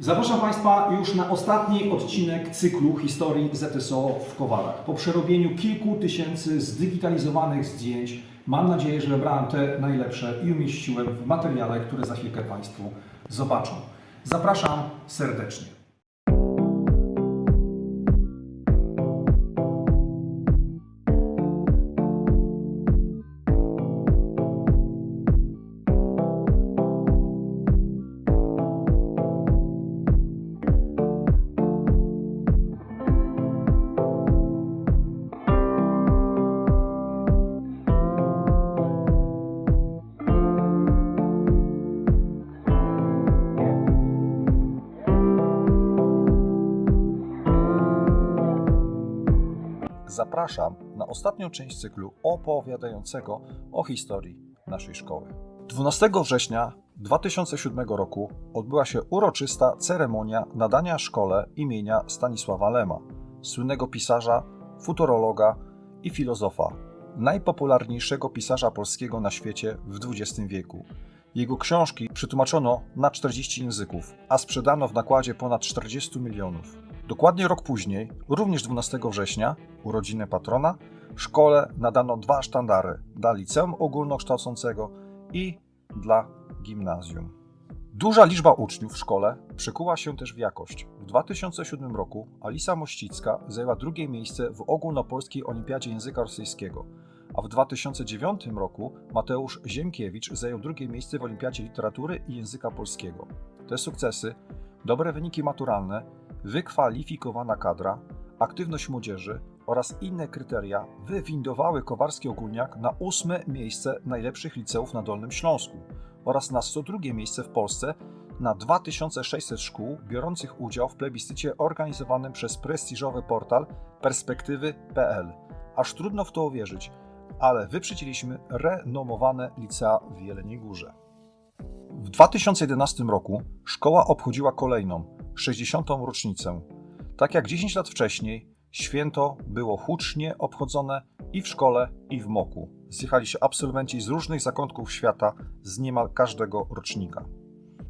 Zapraszam Państwa już na ostatni odcinek cyklu historii ZSO w Kowarach. Po przerobieniu kilku tysięcy zdigitalizowanych zdjęć, mam nadzieję, że wybrałem te najlepsze i umieściłem w materiale, które za chwilkę Państwo zobaczą. Zapraszam serdecznie. Zapraszam na ostatnią część cyklu opowiadającego o historii naszej szkoły. 12 września 2007 roku odbyła się uroczysta ceremonia nadania szkole imienia Stanisława Lema, słynnego pisarza, futurologa i filozofa, najpopularniejszego pisarza polskiego na świecie w XX wieku. Jego książki przetłumaczono na 40 języków, a sprzedano w nakładzie ponad 40 milionów. Dokładnie rok później, również 12 września, urodziny patrona, szkole nadano dwa sztandary dla liceum ogólnokształcącego i dla gimnazjum. Duża liczba uczniów w szkole przekuła się też w jakość. W 2007 roku Alisa Mościcka zajęła drugie miejsce w ogólnopolskiej olimpiadzie języka rosyjskiego, a w 2009 roku Mateusz Ziemkiewicz zajął drugie miejsce w olimpiadzie literatury i języka polskiego. Te sukcesy, dobre wyniki maturalne, wykwalifikowana kadra, aktywność młodzieży oraz inne kryteria wywindowały Kowarski Ogólniak na ósme miejsce najlepszych liceów na Dolnym Śląsku oraz na 102 miejsce w Polsce na 2600 szkół biorących udział w plebiscycie organizowanym przez prestiżowy portal perspektywy.pl. Aż trudno w to uwierzyć, ale wyprzedziliśmy renomowane licea w Jeleniej Górze. W 2011 roku szkoła obchodziła kolejną, 60. rocznicę. Tak jak 10 lat wcześniej, święto było hucznie obchodzone i w szkole, i w moku. Zjechali się absolwenci z różnych zakątków świata z niemal każdego rocznika.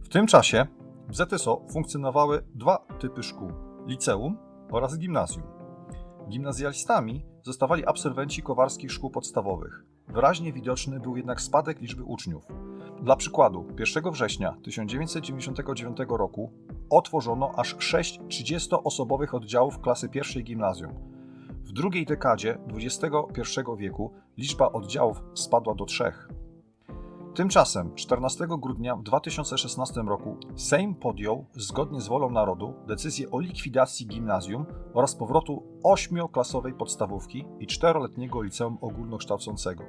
W tym czasie w ZSO funkcjonowały dwa typy szkół: liceum oraz gimnazjum. Gimnazjalistami zostawali absolwenci kowarskich szkół podstawowych. Wyraźnie widoczny był jednak spadek liczby uczniów. Dla przykładu, 1 września 1999 roku otworzono aż 6 30-osobowych oddziałów klasy pierwszej gimnazjum. W drugiej dekadzie XXI wieku liczba oddziałów spadła do trzech. Tymczasem 14 grudnia w 2016 roku Sejm podjął, zgodnie z wolą narodu, decyzję o likwidacji gimnazjum oraz powrotu ośmioklasowej podstawówki i czteroletniego liceum ogólnokształcącego.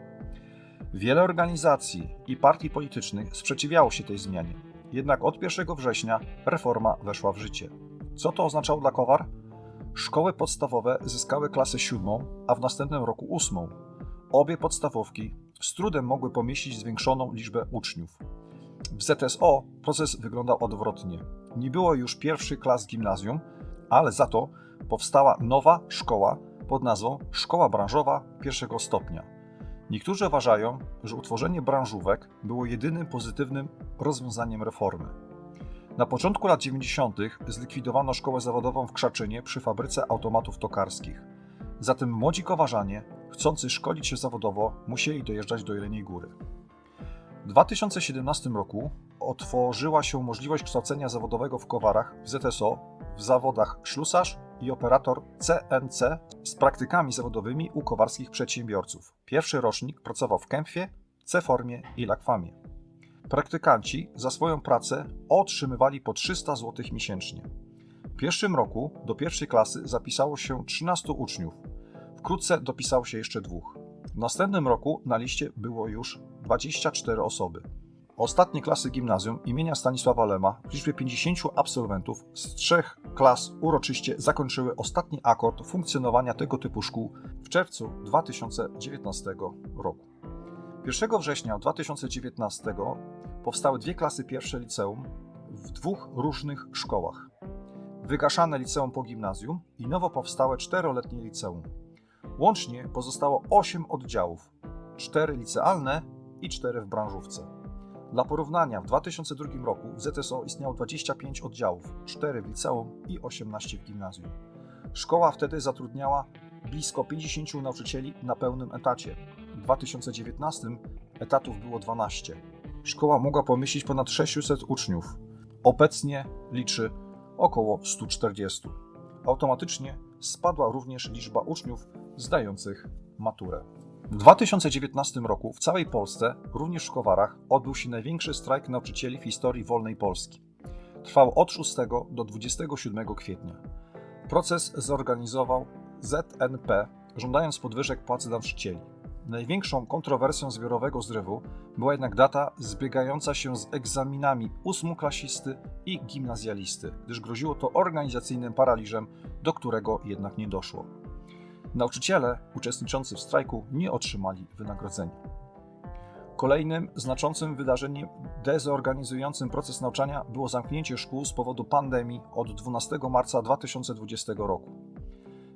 Wiele organizacji i partii politycznych sprzeciwiało się tej zmianie, jednak od 1 września reforma weszła w życie. Co to oznaczało dla Kowar? Szkoły podstawowe zyskały klasę siódmą, a w następnym roku ósmą. Obie podstawówki z trudem mogły pomieścić zwiększoną liczbę uczniów. W ZSO proces wyglądał odwrotnie. Nie było już pierwszych klas gimnazjum, ale za to powstała nowa szkoła pod nazwą Szkoła Branżowa pierwszego stopnia. Niektórzy uważają, że utworzenie branżówek było jedynym pozytywnym rozwiązaniem reformy. Na początku lat 90. zlikwidowano szkołę zawodową w Krzaczynie przy fabryce automatów tokarskich. Zatem młodzi kowarzanie, chcący szkolić się zawodowo, musieli dojeżdżać do Jeleniej Góry. W 2017 roku otworzyła się możliwość kształcenia zawodowego w Kowarach w ZSO w zawodach ślusarz i operator CNC z praktykami zawodowymi u kowarskich przedsiębiorców. Pierwszy rocznik pracował w Kempfie, C-Formie i Lakwamie. Praktykanci za swoją pracę otrzymywali po 300 zł miesięcznie. W pierwszym roku do pierwszej klasy zapisało się 13 uczniów. Wkrótce dopisało się jeszcze dwóch. W następnym roku na liście było już 24 osoby. Ostatnie klasy gimnazjum imienia Stanisława Lema w liczbie 50 absolwentów z trzech klas uroczyście zakończyły ostatni akord funkcjonowania tego typu szkół w czerwcu 2019 roku. 1 września 2019 powstały dwie klasy pierwsze liceum w dwóch różnych szkołach. Wygaszane liceum po gimnazjum i nowo powstałe czteroletnie liceum. Łącznie pozostało 8 oddziałów, 4 licealne i 4 w branżówce. Dla porównania, w 2002 roku w ZSO istniało 25 oddziałów, 4 w liceum i 18 w gimnazjum. Szkoła wtedy zatrudniała blisko 50 nauczycieli na pełnym etacie. W 2019 etatów było 12. Szkoła mogła pomieścić ponad 600 uczniów. Obecnie liczy około 140. Automatycznie spadła również liczba uczniów zdających maturę. W 2019 roku w całej Polsce, również w Kowarach, odbył się największy strajk nauczycieli w historii wolnej Polski. Trwał od 6 do 27 kwietnia. Proces zorganizował ZNP, żądając podwyżek płacy nauczycieli. Największą kontrowersją zbiorowego zrywu była jednak data zbiegająca się z egzaminami ósmoklasisty i gimnazjalisty, gdyż groziło to organizacyjnym paraliżem, do którego jednak nie doszło. Nauczyciele uczestniczący w strajku nie otrzymali wynagrodzenia. Kolejnym znaczącym wydarzeniem dezorganizującym proces nauczania było zamknięcie szkół z powodu pandemii od 12 marca 2020 roku.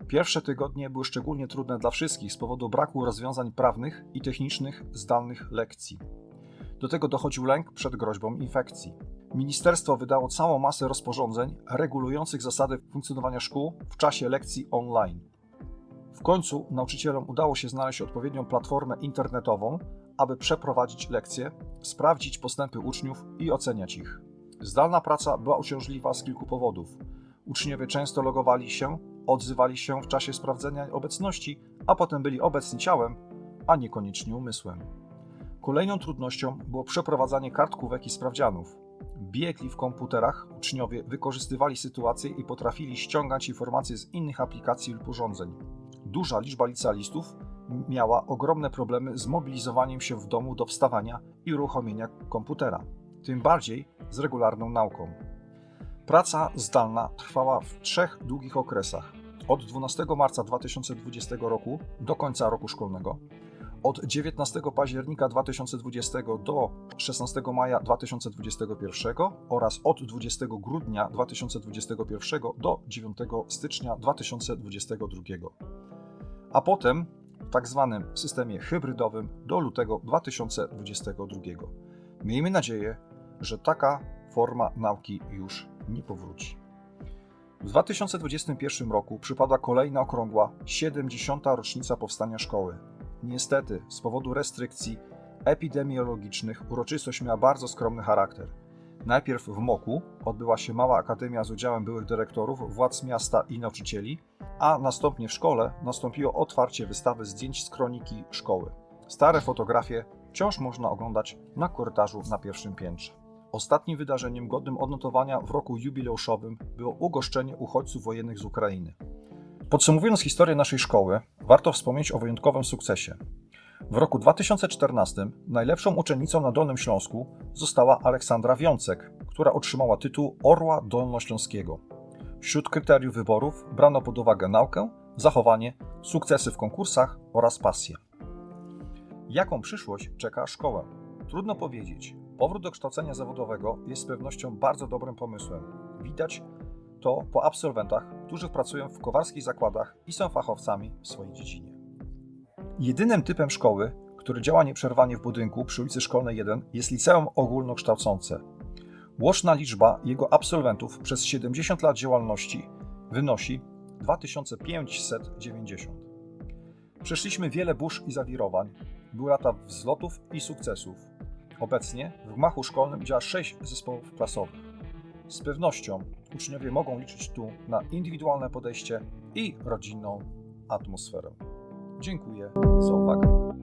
Pierwsze tygodnie były szczególnie trudne dla wszystkich z powodu braku rozwiązań prawnych i technicznych zdalnych lekcji. Do tego dochodził lęk przed groźbą infekcji. Ministerstwo wydało całą masę rozporządzeń regulujących zasady funkcjonowania szkół w czasie lekcji online. W końcu nauczycielom udało się znaleźć odpowiednią platformę internetową, aby przeprowadzić lekcje, sprawdzić postępy uczniów i oceniać ich. Zdalna praca była uciążliwa z kilku powodów. Uczniowie często logowali się, odzywali się w czasie sprawdzenia obecności, a potem byli obecni ciałem, a niekoniecznie umysłem. Kolejną trudnością było przeprowadzanie kartkówek i sprawdzianów. Biegli w komputerach uczniowie wykorzystywali sytuację i potrafili ściągać informacje z innych aplikacji lub urządzeń. Duża liczba licealistów miała ogromne problemy z mobilizowaniem się w domu do wstawania i uruchomienia komputera, tym bardziej z regularną nauką. Praca zdalna trwała w trzech długich okresach: od 12 marca 2020 roku do końca roku szkolnego, od 19 października 2020 do 16 maja 2021 oraz od 20 grudnia 2021 do 9 stycznia 2022 a potem w tak zwanym systemie hybrydowym do lutego 2022. Miejmy nadzieję, że taka forma nauki już nie powróci. W 2021 roku przypadła kolejna okrągła 70. rocznica powstania szkoły. Niestety, z powodu restrykcji epidemiologicznych uroczystość miała bardzo skromny charakter. Najpierw w Moku odbyła się mała akademia z udziałem byłych dyrektorów, władz miasta i nauczycieli, a następnie w szkole nastąpiło otwarcie wystawy zdjęć z kroniki szkoły. Stare fotografie wciąż można oglądać na korytarzu na pierwszym piętrze. Ostatnim wydarzeniem godnym odnotowania w roku jubileuszowym było ugoszczenie uchodźców wojennych z Ukrainy. Podsumowując historię naszej szkoły, warto wspomnieć o wyjątkowym sukcesie. W roku 2014 najlepszą uczennicą na Dolnym Śląsku została Aleksandra Wiącek, która otrzymała tytuł Orła Dolnośląskiego. Wśród kryteriów wyborów brano pod uwagę naukę, zachowanie, sukcesy w konkursach oraz pasję. Jaką przyszłość czeka szkołę? Trudno powiedzieć. Powrót do kształcenia zawodowego jest z pewnością bardzo dobrym pomysłem. Widać to po absolwentach, którzy pracują w kowarskich zakładach i są fachowcami w swojej dziedzinie. Jedynym typem szkoły, który działa nieprzerwanie w budynku przy ulicy Szkolnej 1 jest liceum ogólnokształcące. Łączna liczba jego absolwentów przez 70 lat działalności wynosi 2590. Przeszliśmy wiele burz i zawirowań, były lata wzlotów i sukcesów. Obecnie w gmachu szkolnym działa 6 zespołów klasowych. Z pewnością uczniowie mogą liczyć tu na indywidualne podejście i rodzinną atmosferę. Dziękuję za uwagę.